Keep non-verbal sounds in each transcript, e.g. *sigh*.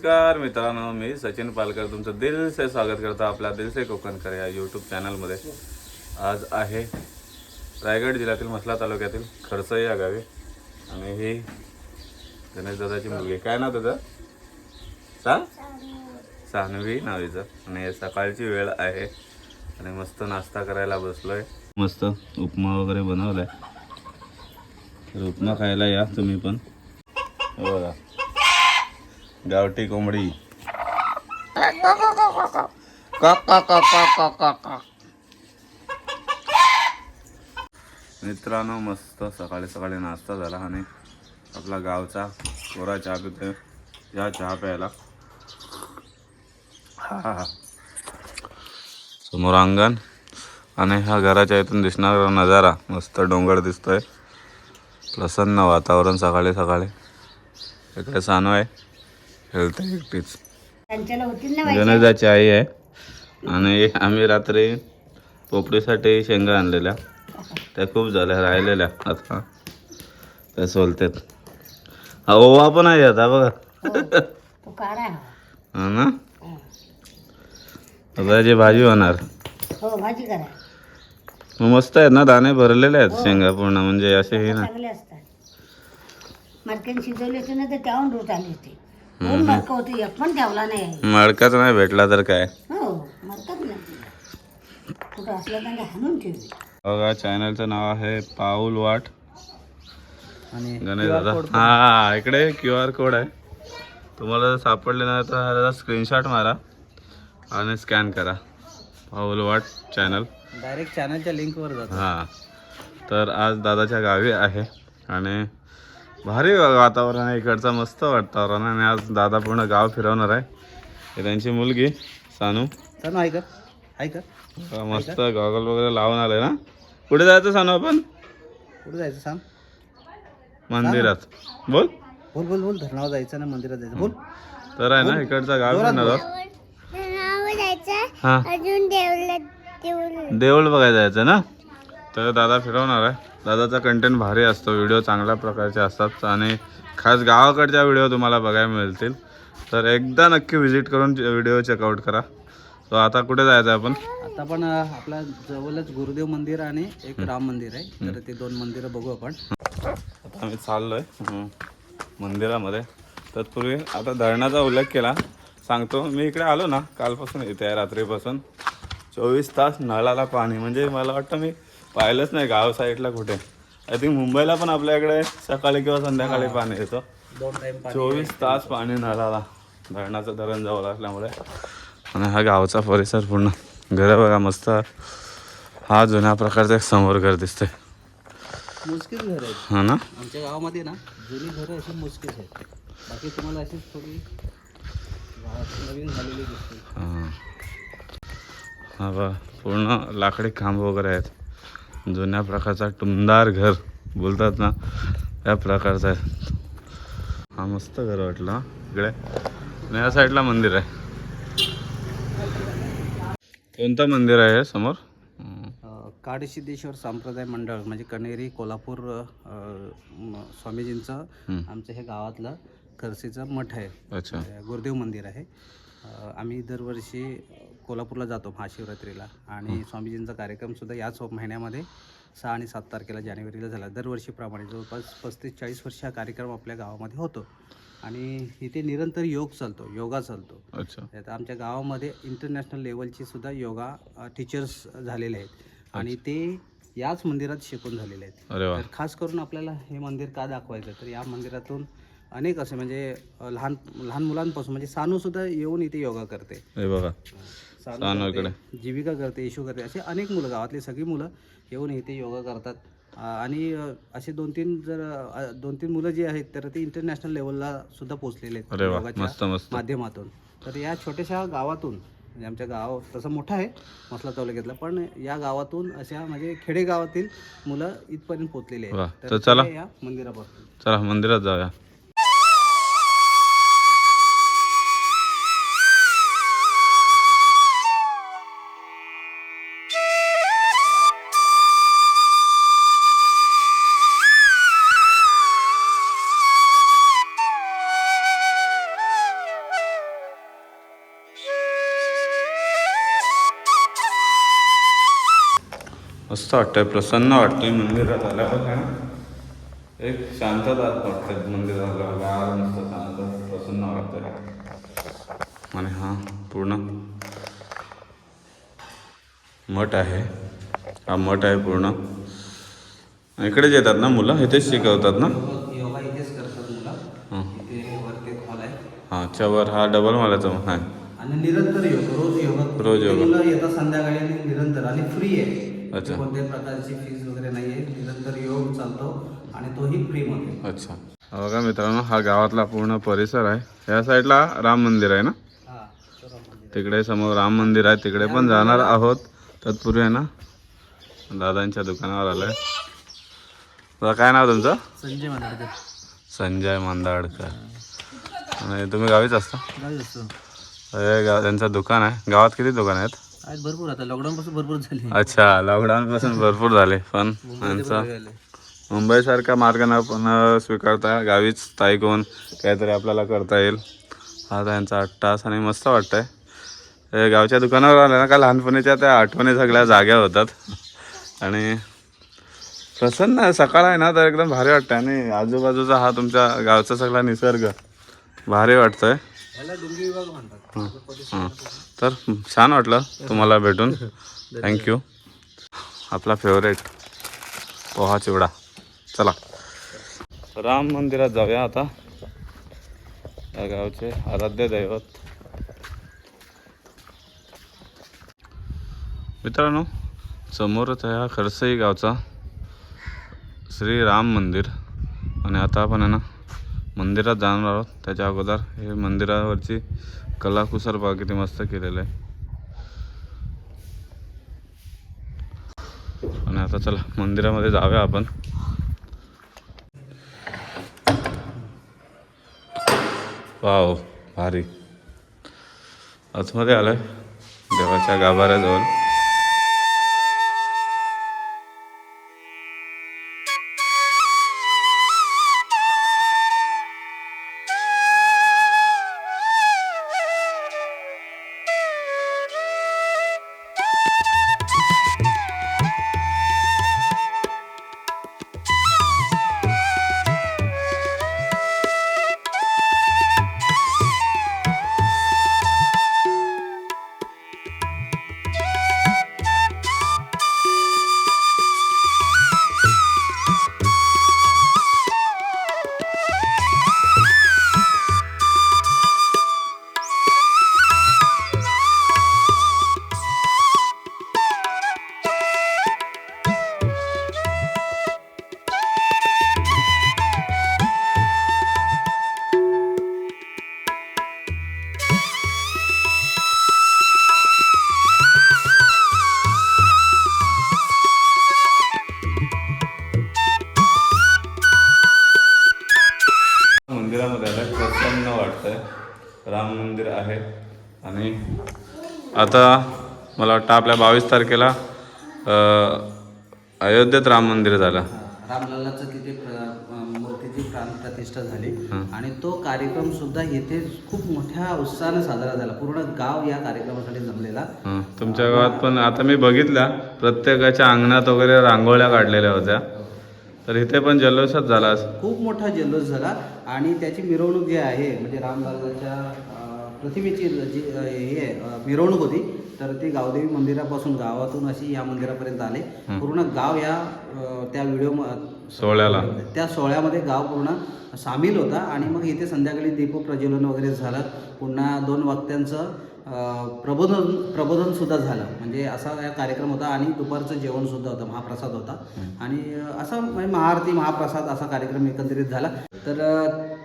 नमस्कार मित्रांनो मी सचिन पालकर. तुमचं दिल से स्वागत करतो आपल्या दिल से कोकणकर या यूट्यूब चॅनलमध्ये आज आहे रायगड जिल्ह्यातील म्हसला तालुक्यातील खडसई या गावी. आणि ही गणेश दादाची मुलगी. काय नाव तुझं सांग. सानवी नावीचं. आणि सकाळची वेळ आहे. आणि मस्त नाश्ता करायला बसलोय. मस्त उपमा वगैरे बनवलाय. तर उपमा खायला या तुम्ही पण. बघा. गावठी कोंबडी. मित्रांनो मस्त सकाळी सकाळी नाश्ता झाला आणि आपला गावचा कोरा चहा पितोय. या चहा प्यायला. हा हा. समोर अंगण आणि हा घराच्या इथून दिसणारा नजारा. मस्त डोंगर दिसतोय. प्रसन्न वातावरण सकाळी सकाळी. इकडे सानू आहे. खेळते एकटीच. गणेशाची आई आहे. आणि आम्ही रात्री पोपडीसाठी शेंगा आणलेल्या. त्या खूप झाल्या राहिलेल्या. आता त्या सोलतात. हा ओवा पण आहे आता बघा. हा हा ना? आता भाजी होणार. हो मग मस्त आहेत ना दाणे भरलेले आहेत शेंगा पूर्ण म्हणजे असे हे ना. मडक्याने शिजवले होते ना तर त्याहून रोट आले होते. दोन मडकं होते? एक पण ठेवला नाही. मडकाच नाही भेटला तर काय? हो मडकत नाही. कुठं असलं त्यांना हाणून ठेवले बघा चॅनलचं नाव आहे पाऊल वाट. आणि गणेश दादा. हा इकडे क्यू आर कोड आहे. तुम्हाला जर सापडले नाही तर स्क्रीनशॉट मारा आणि स्कॅन करा. पाऊल वाट चॅनल डायरेक्ट चॅनलच्या लिंकवर जातो. हां. तर आज दादाच्या गावी आहे आणि भारी वातावरण आहे इकडचं मस्त वातावरण आहे. आणि आज दादा पूर्ण गाव फिरवणार आहे. हे त्यांची मुलगी सानू. तर ऐक ऐक बघा, मस्त गॉगल वगैरे लावून आले ना? कुठे जायचं सानू आपण? कुठं जायचं सांग? मंदिरात. बोल. बोल बोल बोल. धरणावर जायचं ना मंदिरात जायचं. बोल. तर आहे ना इकडचा गाव फिरणार हा. देऊळ बघायला जायचं ना? तर दादा फिरवणार आहे. दादाचा कंटेंट भारी असतो व्हिडिओ चांगल्या प्रकारचे असतात आणि खास गावाकडच्या व्हिडिओ तुम्हाला बघायला मिळतील. तर एकदा नक्की व्हिजिट करून व्हिडिओ चेकआउट करा. तो आता कुठे जायचं आपण? आता पण आपल्या जवळच गुरुदेव मंदिर आणि एक राम मंदिर आहे. तर ते दोन मंदिरं बघू आपण. आता आम्ही चाललोय. हं, मंदिरामध्ये. तत्पूर्वी आता धरणाचा उल्लेख केला. सांगतो मी इकडे आलो ना कालपासून इथे आहे रात्रीपासून. चोवीस तास नळाला पाणी. म्हणजे मला वाटतं मी पाहिलंच नाही गाव साईडला कुठे. आय थिंक मुंबईला पण आपल्याकडे सकाळी किंवा संध्याकाळी पाणी येतं. चोवीस तास पाणी नळाला. धरणाचं धरण जवळ असल्यामुळे. आणि हा गावचा परिसर पूर्ण. घरं बघा मस्त. हा जुन्या प्रकारचं एक समोर घर दिसतंय. मुस्किल घर हा ना? आमच्या गावामध्ये ना जुनी घरं अशी मुस्किल आहेत. बाकी तुम्हाला अशीच थोडी नवीन झालेली दिसते. हां. हा बा पूर्ण लाकडी खांब वगैरे आहेत. जुन्या प्रकारचा टुमदार घर बोलतात ना त्या प्रकारचा आहे. हा मस्त घर वाटलं. इकडे. या साईडला मंदिर आहे. कोणतं मंदिर आहे हे समोर? काडसिद्धेश्वर संप्रदाय मंडळ म्हणजे कणेरी कोल्हापूर स्वामीजींचं. आमचं हे गावातलं खरसीचं मठ आहे. गुरुदेव मंदिर आहे. आम्ही दरवर्षी कोल्हापूरला जातो महाशिवरात्रीला. आणि स्वामीजींचा कार्यक्रमसुद्धा याच महिन्यामध्ये सहा आणि सात तारखेला जानेवारीला झाला. दरवर्षीप्रमाणे जवळपास पस्तीस चाळीस वर्ष हा कार्यक्रम आपल्या गावामध्ये होतो. आणि इथे निरंतर योग चालतो योगा चालतो. अच्छा. आता आमच्या गावामध्ये इंटरनॅशनल लेवलचे सुद्धा योगा टीचर्स झालेले आहेत. आणि ते याच मंदिरात शिकून झालेले आहेत. तर खास करून आपल्याला हे मंदिर का दाखवायचं? तर या मंदिरातून अनेक असे म्हणजे लहान लहान मुलांपासून म्हणजे सानू सुद्धा येऊन इथे योगा करते. हे बघा. सानू सानू करते, इकडे. जीविका करते येशू करते असे अनेक मुलं गावातली सगळी मुलं येऊन इथे योगा करतात. अ, आणि अ, असे दोन तीन जर अ, दोन तीन मुलं जी आहेत तर ते इंटरनॅशनल लेवलला सुद्धा पोहोचलेले आहेत अरे वा योगाच्या मस्त मस्त. माध्यमातून. तर या छोट्याशा गावातून म्हणजे आमच्या गाव तसं मोठं आहे मसला तालुक्यातलं पण या गावातून अशा म्हणजे खेडेगावातील मुलं इथपर्यंत पोहोचलेली वा, आहेत तर चला. ते या मंदिरापासून. चला मंदिरात जाऊया. मस्त वाटतंय प्रसन्न वाटतंय. मंदिरात आल्यावर काय ना एक शांतता वाटते मंदिरात मस्त शांत प्रसन्न वाटतंय. आणि हा पूर्ण मठ आहे. हा मठ आहे पूर्ण. इकडेच येतात ना मुलं? इथेच शिकवतात ना? योगा इथेच करतात मुलं. हां. आहे. हां हा डबल मालाचा आहे आणि निरंतर योग रोज योगा. रोज योगा. येतात संध्याकाळी निरंतर. आणि फ्री आहे. अच्छा. कोणत्याही प्रकारची फीज वगैरे नाही आहे निरंतर योग चालतो आणि तोही फ्रीमध्ये अच्छा. हा बघा मित्रांनो हा गावातला पूर्ण परिसर आहे. या साईडला राम मंदिर आहे ना? हां तर आपण तिकडे समोर राम मंदिर आहे. तिकडे पण जाणार आहोत. तत्पूर्वी आहे ना? दादांच्या दुकानावर आलोय. दादा काय नाव तुमचं? संजय म्हणाले संजय मंदाडकर. आणि तुम्ही गावीच असता? गावी असतो. हे गाव त्यांचं दुकान आहे. गावात किती दुकान आहेत? आज भरपूर आता लॉकडाऊन पासून भरपूर झाली. अच्छा लॉकडाऊन पासून भरपूर झाले. पण यांचा मुंबईसारखा मार्ग न पण स्वीकारता गावीच स्थायिक होऊन काहीतरी आपल्याला करता येईल. हा त्यांचा तास आणि मस्त वाटतंय. गावच्या दुकानावर आलं ना का लहानपणीच्या त्या आठवणी सगळ्या जाग्या होतात. आणि प्रसन्न सकाळ आहे ना तर एकदम भारी वाटतं आणि आजूबाजूचा हा तुमच्या गावचा सगळा निसर्ग भारी वाटतंय. हां. तर छान वाटलं तुम्हाला भेटून. थँक्यू आपला फेवरेट पोहा चिवडा. चला. राम मंदिरात जाऊया आता. या गावचे आराध्य दैवत. मित्रांनो समोरच आहे हा खरसई गावचा श्री राम मंदिर. आणि आता आपण आहे ना मंदिरात जाणार आहोत. त्याच्या अगोदर हे मंदिरावरची कलाकुसर बाग किती मस्त केलेलं आहे. आणि आता चला मंदिरामध्ये जाऊया आपण. वाव भारी. आतमध्ये आलोय. देवाच्या गाभाऱ्याजवळ. आता मला वाटतं आपल्या बावीस तारखेला अं, अयोध्येत राम मंदिर झालं. रामलल्लाचं तिथे प्र- मूर्तीची प्राण प्रतिष्ठा झाली. आणि तो कार्यक्रम सुद्धा येथे खूप मोठ्या उत्साहाने साजरा झाला. पूर्ण गाव या कार्यक्रमासाठी जमलेला. हं, तुमच्या गावात पण आता मी बघितल्या प्रत्येकाच्या अंगणात वगैरे रांगोळ्या काढलेल्या होत्या. तर इथे पण जल्लोषच झाला. खूप मोठा जल्लोष झाला. आणि त्याची मिरवणूक जी आहे म्हणजे रामलालाच्या प्रतिमेची जी हे मिरवणूक होती तर ती गावदेवी मंदिरापासून गावातून अशी या मंदिरापर्यंत आले. पूर्ण गाव या त्या व्हिडिओ सोहळ्याला. त्या सोहळ्यामध्ये गाव पूर्ण सामील होता आणि मग इथे संध्याकाळी दीपप्रज्वलन वगैरे झालं. पुन्हा दोन वक्त्यांचं प्रबोधन प्रबोधन सुद्धा झालं. म्हणजे असा हा कार्यक्रम होता आणि दुपारचं जेवण सुद्धा होतं महाप्रसाद होता. आणि असा म्हणजे महाआरती महाप्रसाद असा कार्यक्रम एकंदरीत झाला. तर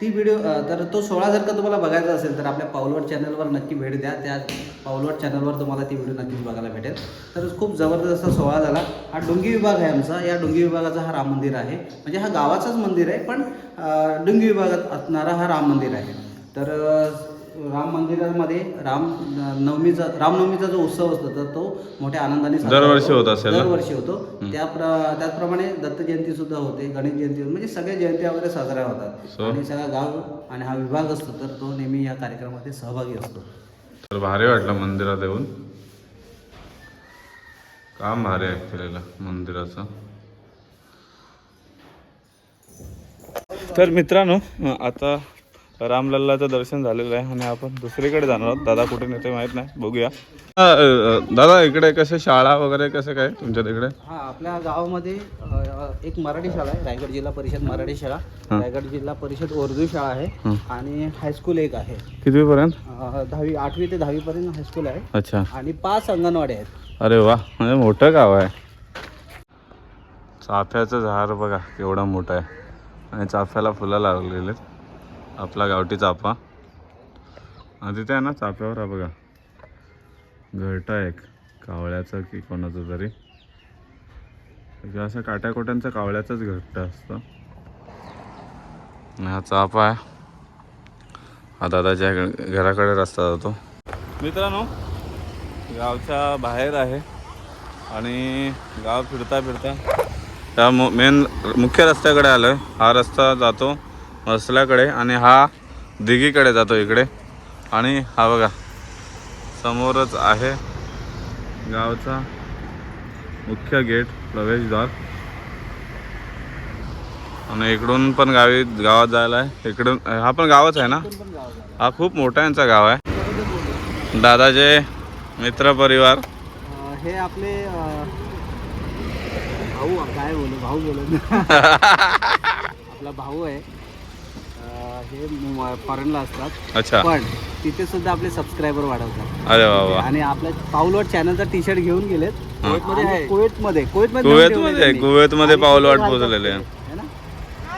ती व्हिडिओ तर तो सोहळा जर का तुम्हाला बघायचा असेल तर आपल्या पावलवट चॅनलवर नक्की भेट द्या. त्या पावलवट चॅनलवर तुम्हाला ती व्हिडिओ नक्कीच बघायला भेटेल. तर खूप जबरदस्त असा सोहळा झाला. हा डोंगी विभाग आहे आमचा. या डोंगी विभागाचा हा राम मंदिर आहे. म्हणजे हा गावाचाच मंदिर आहे पण अं, डोंगी विभागात असणारा हा राम मंदिर आहे. तर राम मंदिरामध्ये राम नवमीचा रामनवमीचा जो उत्सव असतो तर तो मोठ्या आनंदाने साजरा दरवर्षी होतो. असेल ना? दरवर्षी होतो त्या प्र- त्याचप्रमाणे दत्त जयंती सुद्धा होते गणेश जयंती म्हणजे सगळ्या जयंत्या वगैरे साजऱ्या होतात So? आणि सगळा गाव आणि हा विभाग असतो तर तो नेहमी या कार्यक्रमामध्ये सहभागी असतो तर भारी वाटलं मंदिरात येऊन काम भारी आहे केलेलं मंदिराचं तर मित्रांनो आता रामलल्लाचं दर्शन झालेलं आहे आणि आपण दुसरीकडे जाणार आहोत. दादा कुठे नेते माहीत नाही. बघूया. दादा इकडे कसे शाळा वगैरे कसं काय तुमच्या तिकडे? हा आपल्या गावामध्ये एक मराठी शाळा आहे रायगड जिल्हा परिषद मराठी शाळा. रायगड जिल्हा परिषद उर्दू शाळा आहे हं. आणि हायस्कूल एक आहे. कितवी पर्यंत दहावी आठवी ते दहावी पर्यंत हायस्कूल आहे. अच्छा. आणि पाच अंगणवाडी आहेत. अरे वा म्हणजे मोठं गाव आहे. चाफ्याचं झाड बघा केवढं मोठं आहे. आणि चाफ्याला फुलं लागलेली आहेत. आपला गावठी चाफा. आणि तिथे आहे ना चाफ्यावर हा बघा. घरटा एक कावळ्याचं की कोणाचं तरी. असं काट्याकोट्यांचं कावळ्याचंच घरटं असतं. हा चाफा आहे. हा दादाच्या घराकडे रस्ता जातो. मित्रांनो गावच्या बाहेर आहे आणि गाव फिरता फिरता त्या मेन मुख्य रस्त्याकडे आलो आहे हा रस्ता जातो मसल्याकडे आणि हा दिघीकडे जातो इकडे. आणि हा बघा समोरच आहे गावचा मुख्य गेट प्रवेशद्वार. आणि इकडून पण गावी गावात जायला आहे. इकडून हा पण गावच आहे ना? हा खूप मोठा यांचा गाव आहे. दादाचे मित्र परिवार. हे आपले भाऊ काय बोलू भाऊ बोलू. *laughs* आपला भाऊ आहे. हे फॉरेनला असतात. अच्छा. पण तिथे सुद्धा आपले सबस्क्रायबर वाढवतात. अरे वा वा. आणि आपल्या पाऊलवाट चॅनलचा टी शर्ट घेऊन गेलेत. कुवेतमध्ये आहे. कुवेतमध्ये कुवेतमध्ये कुवेत मध्ये कुवेत मध्ये. पाऊल वाट आणि पोहोचलेले. है ना?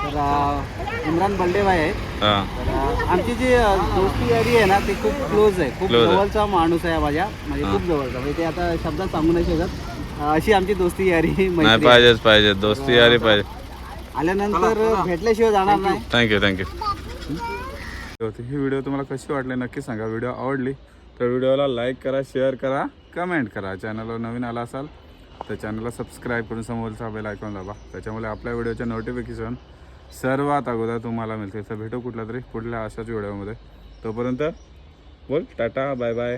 तर अ, इम्रान हा. तर अ, आमची जी अ, दोस्ती यारी आहे ना ती खूप क्लोज आहे. खूप Close आहे. जवळचा माणूस आहे माझ्या. म्हणजे खूप जवळचा. म्हणजे ते आता शब्दात सांगू नाही शकत. अ, अशी आमची दोस्ती यारी *laughs* नाही मैत्री आहे. पाहिजेच पाहिजे दोस्ती यारी पाहिजे. आल्यानंतर भेटल्याशिवाय जाणार नाही. थँक्यू थँक्यू ही व्हिडिओ तुम्हाला कशी वाटली नक्की सांगा. व्हिडिओ आवडली तर व्हिडिओला लाईक करा शेअर करा कमेंट करा. चॅनलवर नवीन आला असाल तर चॅनलला सबस्क्राईब करून समोरचा बेल आयकॉन दाबा. त्याच्यामुळे आपल्या व्हिडिओचे नोटिफिकेशन सर्वात अगोदर तुम्हाला मिळते. तर भेटू कुठला तरी पुढल्या अशाच व्हिडिओमध्ये तोपर्यंत बोल टाटा बाय बाय